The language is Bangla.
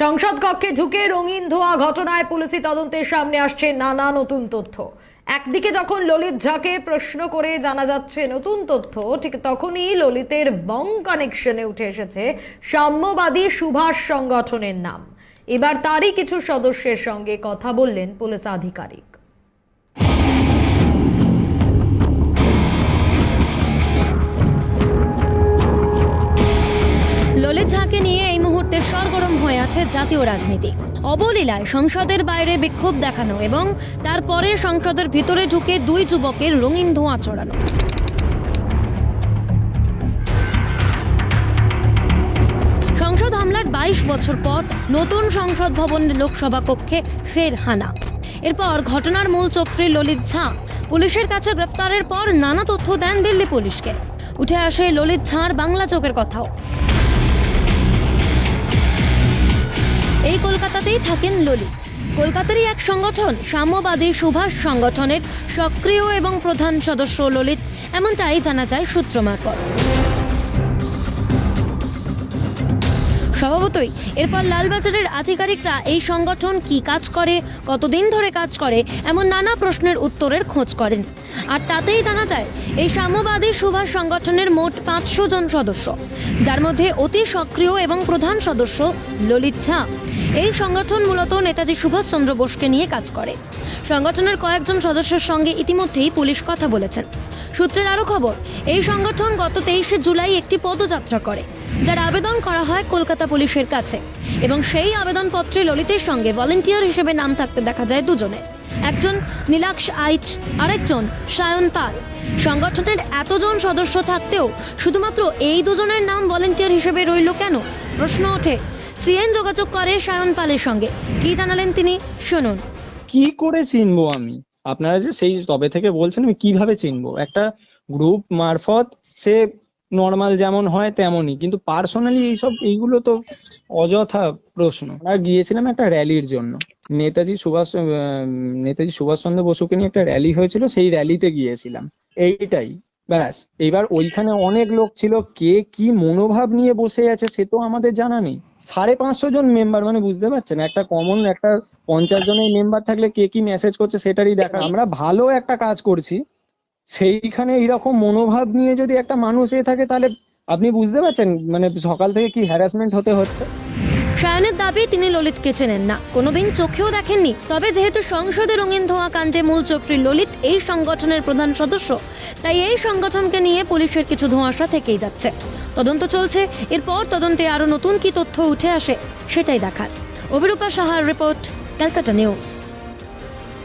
সংসদ কক্ষে ঢুকে রঙিন ধোয়া ঘটনায় পুলিশি তদন্তের সামনে আসছে নানা নতুন তথ্য। একদিকে যখন ললিত ঝাকে প্রশ্ন করে জানা যাচ্ছে নতুন তথ্য, ঠিক তখনই ললিতের বং কানেকশনে উঠে এসেছে সাম্যবাদী সুভাষ সংগঠনের নাম। এবার তারই কিছু সদস্যের সঙ্গে কথা বললেন পুলিশ আধিকারিক। আছে জাতীয় রাজনীতি। অবলীলায় সংসদের বাইরে বিক্ষোভ দেখানো এবং তারপরে সংসদের ভিতরে ঢুকে দুই যুবকের রঙিন ধোঁয়া চড়ানো সংসদ হামলার বাইশ বছর পর নতুন সংসদ ভবনের লোকসভা কক্ষে ফের হানা। এরপর ঘটনার মূল চক্রী ললিত ঝা। পুলিশের কাছে গ্রেফতারের পর নানা তথ্য দেন দিল্লি পুলিশকে। উঠে আসে ললিত ঝাঁর বাংলা চোখের কথাও। এই কলকাতাতেই থাকেন ললিত। কলকাতারই এক সংগঠন, সাম্যবাদী সুভাষ সংগঠনের সক্রিয় এবং প্রধান সদস্য ললিত। এমনটাই জানা যায় সূত্র মারফত। স্বভাবতই। এরপর লালবাজারের আধিকারিকরা এই সংগঠন কি কাজ করে, কতদিন ধরে কাজ করে, এমন নানা প্রশ্নের উত্তরের খোঁজ করেন। আর তাতেই জানা যায়, এই সাম্যবাদী সুভাষ সংগঠনের মোট পাঁচশো জন সদস্য, যার মধ্যে অতি সক্রিয় এবং প্রধান সদস্য ললিত ঝা। এই সংগঠন মূলত নেতাজি সুভাষচন্দ্র বোসকে নিয়ে কাজ করে। সংগঠনের কয়েকজন সদস্যের সঙ্গে ইতিমধ্যেই পুলিশ কথা বলেছেন। সূত্রের আরও খবর, এই সংগঠন গত তেইশে জুলাই একটি পদযাত্রা করে, যার আবেদন করা হয় কলকাতা পুলিশের কাছে। এবং সেই আবেদনপত্রে ললিতের সঙ্গে ভলেন্টিয়ার হিসেবে নাম থাকতে দেখা যায় দুজনের। একজন নীলাক্ষ আইচ, আরেকজন সায়ন পাল। সংগঠনের এতজন সদস্য থাকতেও শুধুমাত্র এই দুজনের নাম ভলেন্টিয়ার হিসেবে রইল কেন? প্রশ্ন ওঠে। সিএন যোগাযোগ করে সায়ন পালের সঙ্গে। কি জানালেন তিনি? শুনুন। কি করে চিনবো আমি? আপনারা যে সেই তবে থেকে বলছেন, আমি কীভাবে চিনবো? একটা গ্রুপ মারফত সে নর্মাল যেমন হয় তেমনই, কিন্তু পার্সোনালি এইসব, এইগুলো তো অযথা প্রশ্ন। আমরা গিয়েছিলাম একটা র্যালির জন্য। নেতাজি সুভাষ নেতাজি সুভাষচন্দ্র বসুকে নিয়ে একটা র্যালি হয়েছিল, সেই র্যালিতে গিয়েছিলাম। এইটাই। ব্যাস, এবার ওইখানে অনেক লোক ছিল, কে কি মনোভাব নিয়ে বসে আছে সে তো আমাদের জানা নেই। সাড়ে পাঁচশো জন মেম্বার মানে বুঝতে পারছেন? একটা কমন একটা পঞ্চাশ জনের মেম্বার থাকলে কে কি মেসেজ করছে সেটারই দেখা। আমরা ভালো একটা কাজ করছি, সেইখানে এইরকম মনোভাব নিয়ে যদি একটা মানুষ এ থাকে, তাহলে আপনি বুঝতে পারছেন মানে সকাল থেকে কি হ্যারাসমেন্ট হতে হচ্ছে? সায়নের দাবি তিনি ললিতকে চেনেন না। কোনোদিন চোখেও দেখেননি। তবে যেহেতু সংসদে রঙিন ধোঁয়া কাণ্ডে মূল চক্রী ললিত, এই সংগঠনের প্রধান সদস্য। তাই এই সংগঠনকে নিয়ে পুলিশের কিছু ধোঁয়াশা থেকেই যাচ্ছে। তদন্ত চলছে। এরপর তদন্তে আরও নতুন কি তথ্য উঠে আসে, সেটাই দেখার। অভিরূপা সাহার রিপোর্ট, ক্যালকাটা নিউজ।